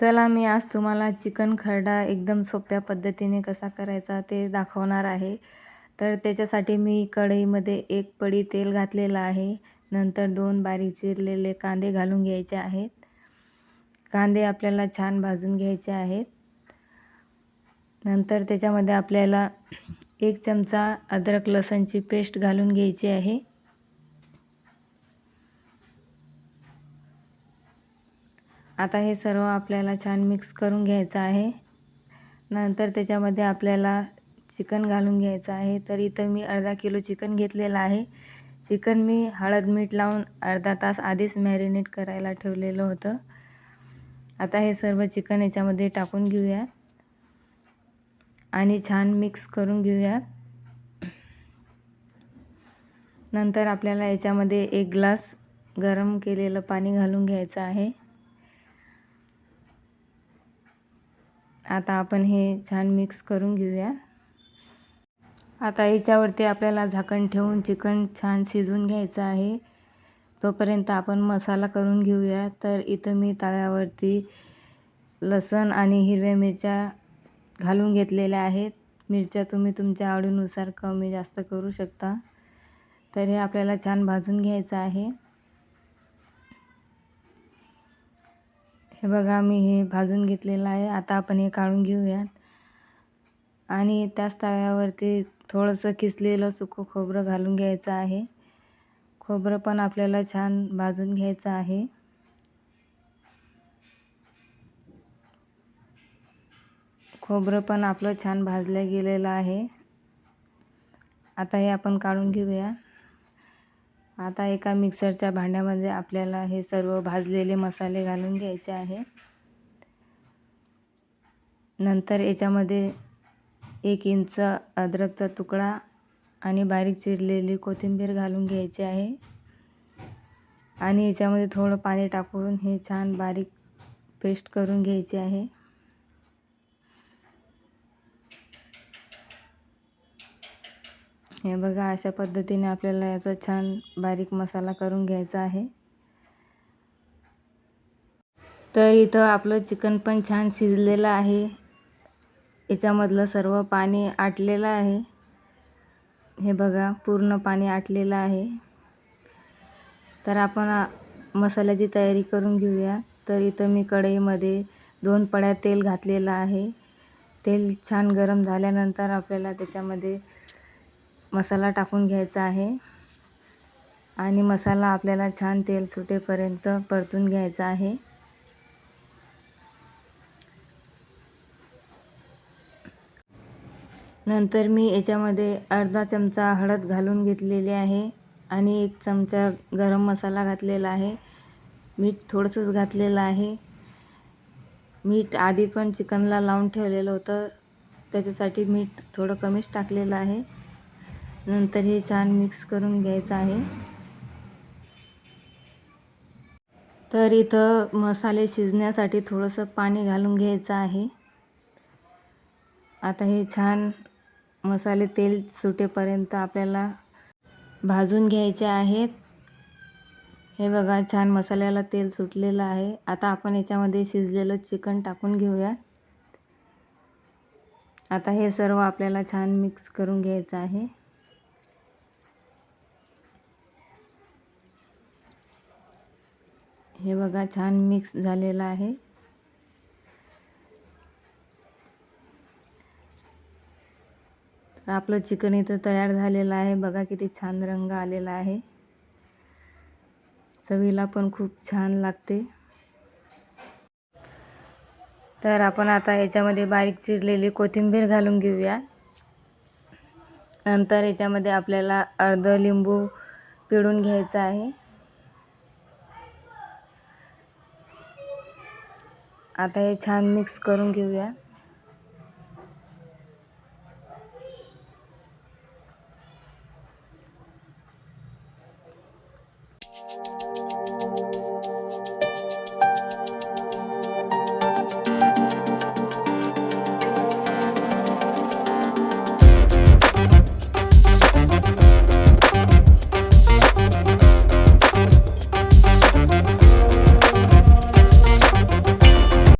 चला मी आज तुम्हाला चिकन खरडा एकदम सोप्या पद्धतीने कसा करायचा ते दाखवणार आहे. तर त्याच्यासाठी मी कढईमध्ये एक पडी तेल घातलेलं आहे. नंतर दोन बारीक चिरलेले कांदे घालून घ्यायचे आहेत. कांदे आपल्याला छान भाजून घ्यायचे आहेत. नंतर त्याच्यामध्ये आपल्याला एक चमचा अद्रक लसणची पेस्ट घालून घ्यायची आहे. आता हे सर्व आपल्याला छान मिक्स करून घ्यायचं आहे. नंतर त्याच्यामध्ये आपल्याला चिकन घालून घ्यायचं आहे. तर इथं मी अर्धा किलो चिकन घेतलेलं आहे. चिकन मी हळद मीठ लावून अर्धा तास आधीच मॅरिनेट करायला ठेवलेलं होतं. आता हे सर्व चिकन याच्यामध्ये टाकून घेऊयात. आणि छान मिक्स करून घेऊयात. नंतर आपल्याला याच्यामध्ये एक ग्लास गरम केलेलं पाणी घालून घ्यायचं आहे. आता आपण हे छान मिक्स करून घेऊया. आता याच्यावरती आपल्याला झाकण ठेवून चिकन छान शिजवून घ्यायचं आहे. तोपर्यंत आपण मसाला करून घेऊया. तर इथं मी तव्यावरती लसण आणि हिरव्या मिरच्या घालून घेतलेल्या आहेत. मिरच्या तुम्ही तुमच्या आवडीनुसार कमी जास्त करू शकता. तर हे आपल्याला छान भाजून घ्यायचं आहे. हे बघा मी हे भाजून घेतलेलं आहे. आता आपण हे काढून घेऊयात. आणि त्याच तव्यावरती थोडंसं किसलेलं सुकं खोबरं घालून घ्यायचं आहे. खोबरं पण आपल्याला छान भाजून घ्यायचं आहे. खोबरं पण आपलं छान भाजलं गेलेलं आहे. आता हे आपण काढून घेऊया. आता एका मिक्सरच्या भांड्यामध्ये आपल्याला हे सर्व भाजलेले मसाले घालून घ्यायचे आहे. नंतर याच्यामध्ये एक इंच अद्रकचा तुकडा आणि बारीक चिरलेली कोथिंबीर घालून घ्यायची आहे. आणि याच्यामध्ये थोडं पाणी टाकून हे छान बारीक पेस्ट करून घ्यायची आहे. हे बघा अशा पद्धतीने आपल्याला याचा छान बारीक मसाला करून घ्यायचा आहे. तर इथं आपलं चिकन पण छान शिजलेलं आहे. याच्यामधलं सर्व पाणी आटलेलं आहे. हे बघा पूर्ण पाणी आटलेलं आहे. तर आपण मसाल्याची तयारी करून घेऊया. तर इथं मी कढईमध्ये दोन पड्या तेल घातलेलं आहे. तेल छान गरम झाल्यानंतर आपल्याला त्याच्यामध्ये मसाला टाकून घ्यायचा आहे. आणि मसाला आपल्याला छान तेल सुटेपर्यंत परतून घ्यायचा आहे. नंतर मी याच्यामध्ये अर्धा चमचा हळद घालून घेतलेली आहे आणि एक चमचा गरम मसाला घातलेला आहे. मीठ थोडंसंच घातलेलं आहे. मीठ आधी पण चिकनला लावून ठेवलेलं होतं. त्याच्यासाठी मीठ थोडं कमीच टाकलेलं आहे. नंतर हे छान मिक्स करून घ्यायचं आहे. तर इथं मसाले शिजण्यासाठी थोडंसं पाणी घालून घ्यायचं आहे. आता हे छान मसाले तेल सुटेपर्यंत आपल्याला भाजून घ्यायचे आहेत. हे बघा छान मसाल्याला तेल सुटलेलं आहे. आता आपण याच्यामध्ये शिजलेलं चिकन टाकून घेऊया आता हे सर्व आपल्याला छान मिक्स करून घ्यायचं आहे. हे बघा छान मिक्स झालेलं आहे. तर आपलं चिकन इथं तयार झालेलं आहे. बघा किती छान रंग आलेला आहे. चवीला पण खूप छान लागते. तर आपण आता याच्यामध्ये बारीक चिरलेली कोथिंबीर घालून घेऊया. नंतर याच्यामध्ये आपल्याला अर्ध लिंबू पिळून घ्यायचं आहे. आता हे छान मिक्स करून घेऊया. you